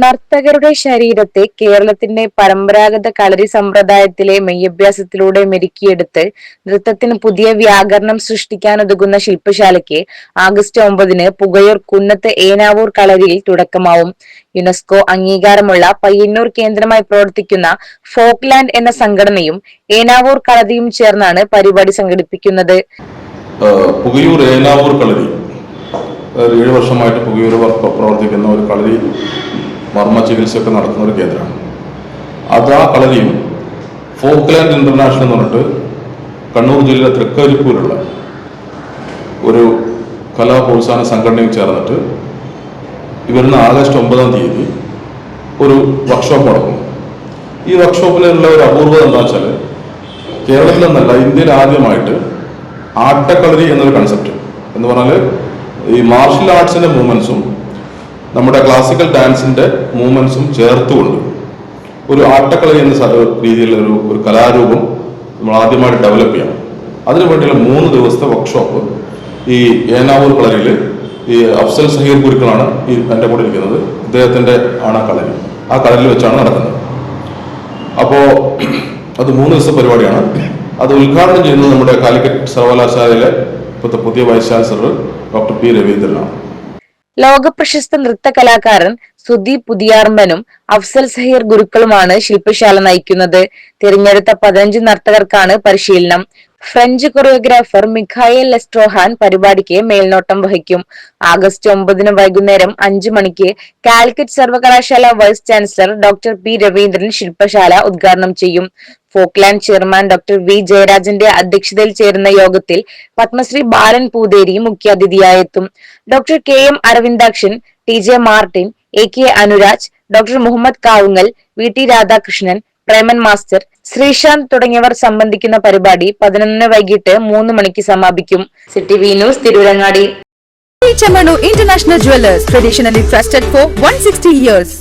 നർത്തകരുടെ ശരീരത്തെ കേരളത്തിന്റെ പരമ്പരാഗത കളരി സമ്പ്രദായത്തിലെ മെയ്യഭ്യാസത്തിലൂടെ മെരുക്കിയെടുത്ത് നൃത്തത്തിന് പുതിയ വ്യാകരണം സൃഷ്ടിക്കാനുതകുന്ന ശില്പശാലയ്ക്ക് ആഗസ്റ്റ് ഒമ്പതിന് പുകയൂർ കുന്നത്ത് ഏനാവൂർ കളരിയിൽ തുടക്കമാവും. യുനെസ്കോ അംഗീകാരമുള്ള പയ്യന്നൂർ കേന്ദ്രമായി പ്രവർത്തിക്കുന്ന ഫോക്ലാൻഡ് എന്ന സംഘടനയും ഏനാവൂർ കളരിയും ചേർന്നാണ് പരിപാടി സംഘടിപ്പിക്കുന്നത്. പുകയൂർ ഏനാവൂർ കളരി. ഏഴ് വർഷമായിട്ട് പുകയൂർ വർ- പ്രവർത്തിക്കുന്ന ഒരു കളരി മർമ്മ ചികിത്സയൊക്കെ നടത്തുന്ന ഒരു കേന്ദ്രമാണ്. അത് ആ കളരിയും ഫോക്ലാൻഡ് ഇന്റർനാഷണൽ എന്ന് പറഞ്ഞിട്ട് കണ്ണൂർ ജില്ലയിലെ തൃക്കരിപ്പൂരുള്ള ഒരു കലാ പ്രോത്സാഹന സംഘടനയും ചേർന്നിട്ട് ഇവരുന്ന് വരുന്ന ആഗസ്റ്റ് ഒമ്പതാം തീയതി ഒരു വർക്ക്ഷോപ്പ് നടക്കും. ഈ വർക്ക്ഷോപ്പിലുള്ള ഒരു അപൂർവത എന്താ വെച്ചാൽ കേരളത്തിൽ നിന്നല്ല ഇന്ത്യയിൽ ആദ്യമായിട്ട് ആട്ടക്കളരി എന്നൊരു കൺസെപ്റ്റ് എന്ന് പറഞ്ഞാൽ ഈ മാർഷൽ ആർട്സിന്റെ മൂവ്മെന്റ്സും നമ്മുടെ ക്ലാസിക്കൽ ഡാൻസിന്റെ മൂവ്മെന്റ്സും ചേർത്തുകൊണ്ട് ഒരു ആട്ടക്കളി എന്ന രീതിയിലുള്ള ഒരു കലാരൂപം നമ്മൾ ആദ്യമായിട്ട് ഡെവലപ്പ് ചെയ്യണം. അതിനു വേണ്ടിയുള്ള മൂന്ന് ദിവസത്തെ വർക്ക്ഷോപ്പ് ഈ ഏനാവൂർ കളരിയിൽ ഈ അഫ്സൽ സഹീർ ഗുരുക്കളാണ് ഈ എന്റെ കൂടെ ഇരിക്കുന്നത്. ഇദ്ദേഹത്തിന്റെ ആണ് ആ കളരി. ആ കളരിൽ വെച്ചാണ് നടക്കുന്നത്. അപ്പോൾ അത് മൂന്ന് ദിവസത്തെ പരിപാടിയാണ്. അത് ഉദ്ഘാടനം ചെയ്യുന്നത് നമ്മുടെ കാലിക്കറ്റ് സർവകലാശാലയിലെ ഇപ്പോഴത്തെ പുതിയ വൈസ് ചാൻസലർ ഡോക്ടർ പി രവീന്ദ്രനാണ്. ലോകപ്രശസ്ത നൃത്ത കലാകാരൻ സുദീപ് പുതിയാർമ്പനും അഫ്സൽ സഹീർ ഗുരുക്കളുമാണ് ശില്പശാല നയിക്കുന്നത്. തിരഞ്ഞെടുത്ത പതിനഞ്ച് നർത്തകർക്കാണ് പരിശീലനം. ഫ്രഞ്ച് കൊറിയോഗ്രാഫർ മിഖായൽ ലെസ്ട്രോഹാൻ പരിപാടിക്ക് മേൽനോട്ടം വഹിക്കും. ആഗസ്റ്റ് ഒമ്പതിന് വൈകുന്നേരം അഞ്ചു മണിക്ക് കാലിക്കറ്റ് സർവകലാശാല vice chancellor doctor P Raveendran ശില്പശാല ഉദ്ഘാടനം ചെയ്യും. ഫോക്ലാൻഡ് ചെയർമാൻ ഡോക്ടർ വി ജയരാജന്റെ അധ്യക്ഷതയിൽ ചേരുന്ന യോഗത്തിൽ Padmashri Balan Pootheri മുഖ്യാതിഥിയായെത്തും. Doctor K M Aravindakshan T J Martin A K Anuraj doctor Muhammad Kavungal V T Radhakrishnan Preman master Sreesanth തുടങ്ങിയവർ സംബന്ധിക്കുന്ന പരിപാടി പതിനൊന്നിന് വൈകിട്ട് മൂന്ന് മണിക്ക് സമാപിക്കും city V news Tirurangadi Chamanu International Jewelers, traditionally trusted for 160 years.